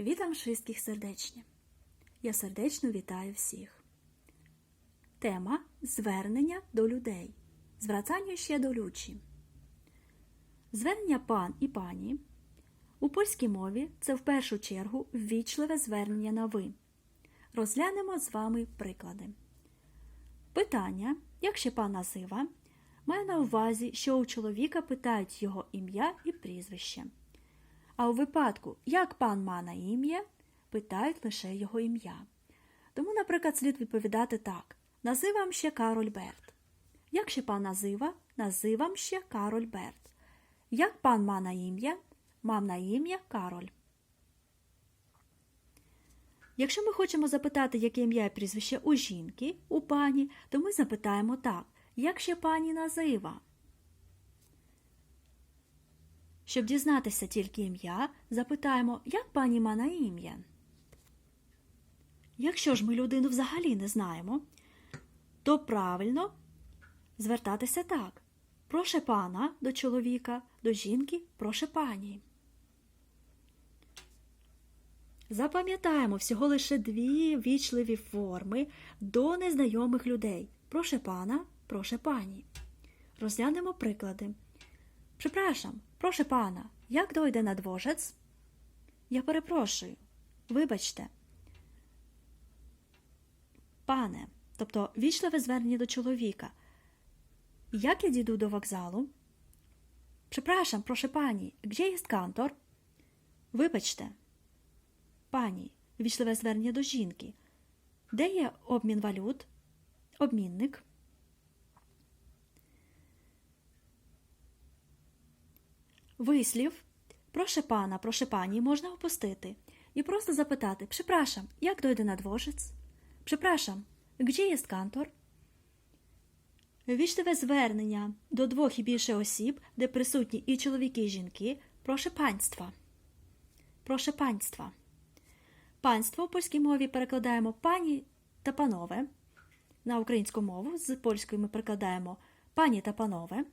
Witam wszystkich serdecznie. Я сердечно вітаю всіх. Тема звернення до людей. Звертання ще до лючі. Звернення пан і пані. У польській мові це в першу чергу ввічливе звернення на ви. Розглянемо з вами приклади. Питання, як ще пан назива, має на увазі, що у чоловіка питають його ім'я і прізвище. А у випадку, як пан ма на ім'я, питають лише його ім'я. Тому, наприклад, слід відповідати так: називам ще Кароль Берт. Як ще пан назива, називам ще Кароль Берт. Як пан ма на ім'я, мам на ім'я Кароль. Якщо ми хочемо запитати, яке ім'я і прізвище у жінки, у пані, то ми запитаємо так: як ще пані назива? Щоб дізнатися тільки ім'я, запитаємо, як пані ма на ім'я. Якщо ж ми людину взагалі не знаємо, то правильно звертатися так: проше пана до чоловіка, до жінки проше пані. Запам'ятаємо всього лише дві вічливі форми до незнайомих людей: проше пана, проше пані. Розглянемо приклади. Припрашам, проше пана, як дойде на двожець? Я перепрошую, вибачте. Пане, тобто вічливе звернення до чоловіка. Як я дійду до вокзалу? Припрашам, проше пані, где є кантор? Вибачте. Пані, вічливе звернення до жінки. Де є обмін валют? Обмінник. Вислів проше пана, проше пані можна опустити і просто запитати Припрашам, як дойде на двожець? Припрашам, где є кантор? Вічливе звернення до двох і більше осіб, де присутні і чоловіки, і жінки, проше панства. Проше панства. Панство в польській мові перекладаємо пані та панове. На українську мову з польської ми перекладаємо пані та панове.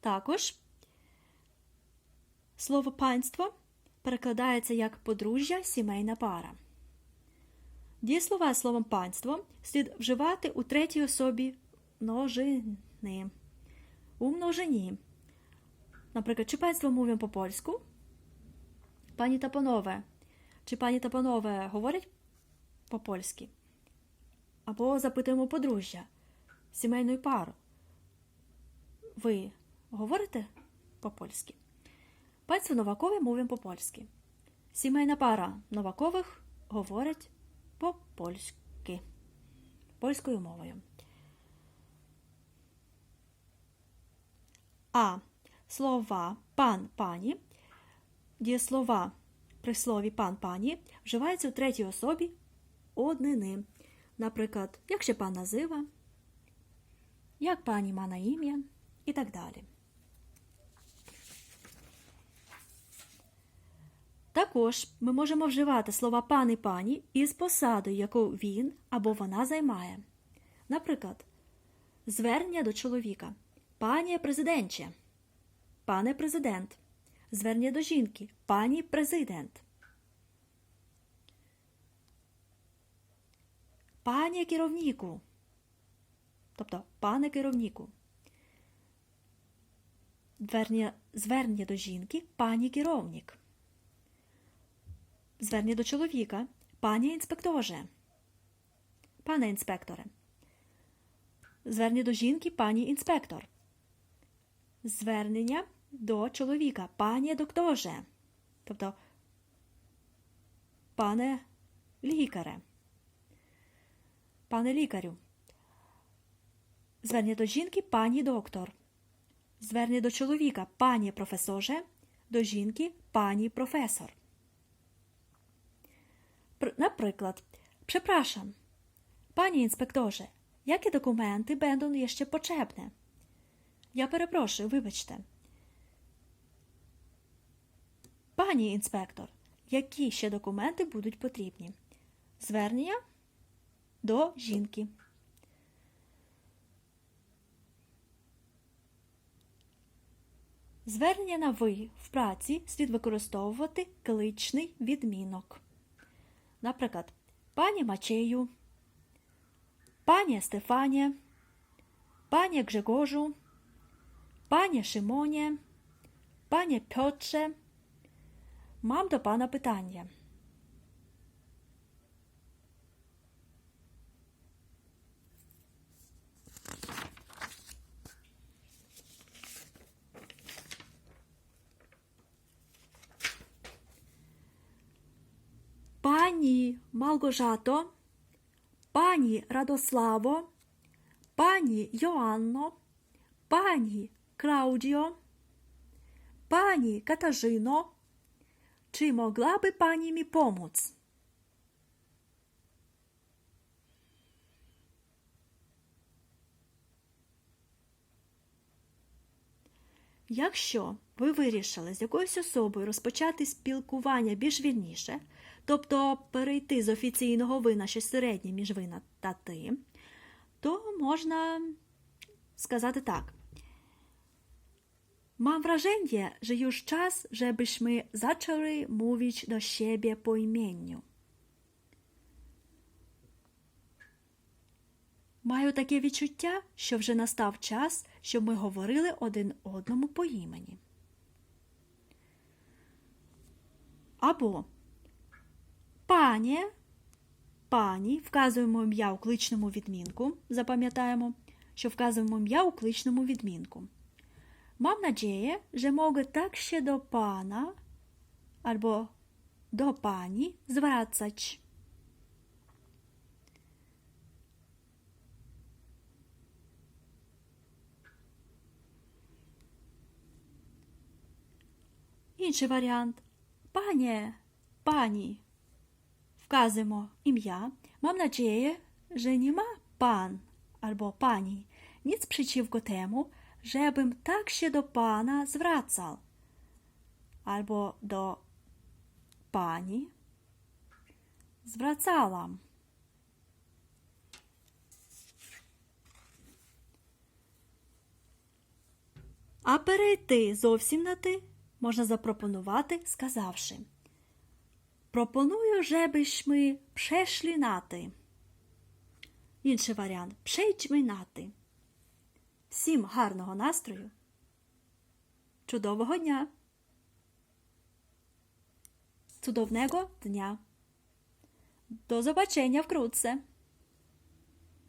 Також слово панство перекладається як подружжя, сімейна пара. Дієслова словом панство слід вживати у третій особі множини. У множині. Наприклад, чи панство мовимо по польську? Пані та панове. Чи пані та панове говорять по-польськи? Або запитуємо подружжя, сімейну пару. Ви говорите Панство Новакове мовимо по-польськи. Сімейна пара Новакових говорить по-польськи. Польською мовою. А слова пан пані, дієслова при слові пан пані вживаються у третій особі однини. Наприклад, як ще пан назива, як пані ма на ім'я і так далі. Також ми можемо вживати слова пан і пані із посадою, яку він або вона займає. Наприклад, звернення до чоловіка. Пані президентче, пане президент. Звернення до жінки. Пані президент. Пані керівнику. Тобто пане. Звернення, звернення до жінки пані керівник. Звернення до чоловіка пані інспекторе. Пане інспекторе. Звернення до жінки пані інспектор. Звернення до чоловіка пані докторе. Тобто пане лікаре. Пане лікарю. Звернення до жінки пані доктор. Звернення до чоловіка пані професорже, до жінки пані професор. Наприклад, Przepraszam, panie інспекторze, які документи będą jeszcze potrzebne? Я перепрошую, вибачте. Пані інспектор, які ще документи будуть потрібні? Звернення до жінки. Звернення на ви в праці слід використовувати кличний відмінок. Наприклад, пані Мачею, пані Стефані, пані Гжегожу, пані Шимоні, пані Пьотре. Мам до пана питання. Пані Малгожато, пані Радославо, пані Йоанно, пані Клаудіо, пані Катажино, чи могла би пані мі помоць? Якщо ви вирішили з якоюсь особою розпочати спілкування більш вільніше, тобто перейти з офіційного ви на щось середнє між вина та ти, то можна сказати tak. Mam wrażenie, że już czas, żebyśmy zaczęli mówić do siebie po imieniu. Маю таке відчуття, що вже настав час, щоб ми говорили один одному по імені. Або пані, пані, вказуємо ім'я у кличному відмінку. Запам'ятаємо, що вказуємо ім'я у кличному відмінку. Mam nadzieję, że mogę tak się do pana albo do pani zwracać. Інший варіант. Пані, пані. Wkazujemy ім'я. Nadzieję, że nie ma pan albo pani nic przeciwko temu, żebym tak się do pana zwracał. Albo do pani zwracałam. А перейти зовсім на ти можна запропонувати, сказавши Пропоную, żebyśmy przeszli na ти. Інший варіант Прийдьми. Всім гарного настрою, чудового дня, cudownego dnia. Do zobaczenia wkrótce.